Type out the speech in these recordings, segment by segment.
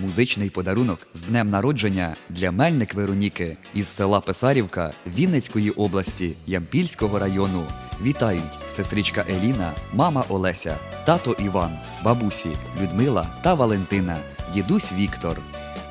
Музичний подарунок з днем народження для Мельник Вероніки із села Писарівка Вінницької області Ямпільського району. Вітають сестричка Еліна, мама Олеся, тато Іван, бабусі Людмила та Валентина, дідусь Віктор.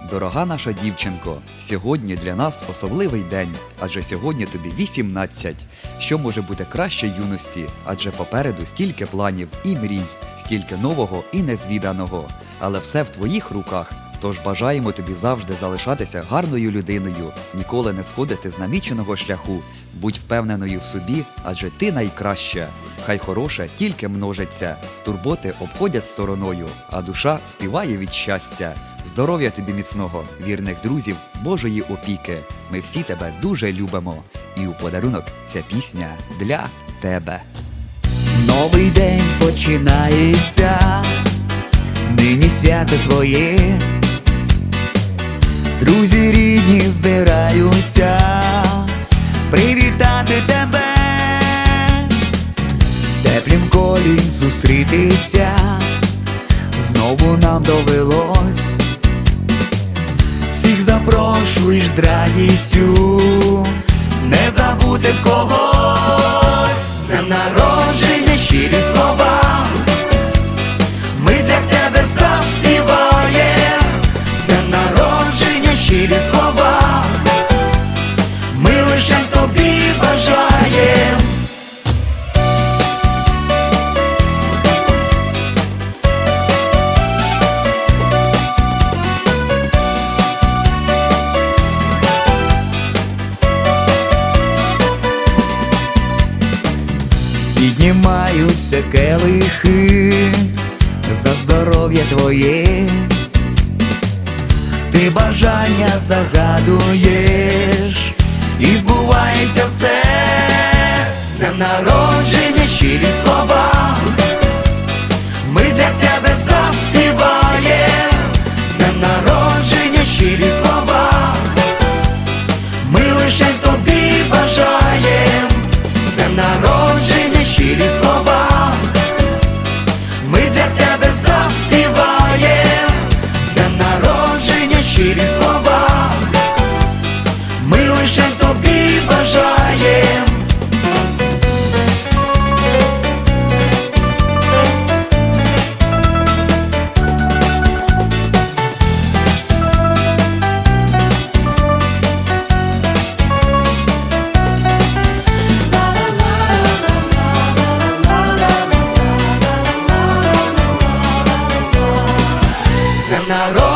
Дорога наша дівчинко, сьогодні для нас особливий день, адже сьогодні тобі 18. Що може бути краще юності? Адже попереду стільки планів і мрій, стільки нового і незвіданого. Але все в твоїх руках. Тож бажаємо тобі завжди залишатися гарною людиною, ніколи не сходити з наміченого шляху. Будь впевненою в собі, адже ти найкраща. Хай хороше тільки множиться, турботи обходять стороною, а душа співає від щастя. Здоров'я тобі міцного, вірних друзів, Божої опіки. Ми всі тебе дуже любимо. І у подарунок ця пісня для тебе. Новий день починається, нині свято твоє, друзі рідні збираються привітати тебе, теплім колі зустрітися, знову нам довелось, всіх запрошуєш з радістю, не забути днем народження щирі слова, ми для тебе заспіваємо, з народження щирі слова, ми лише тобі Піднімаються келихи за здоров'я твоє, ти бажання загадуєш, і вбувається все, з днем народження щирі слова, щирі слова, ми лише тобі бажаєм. З днем народження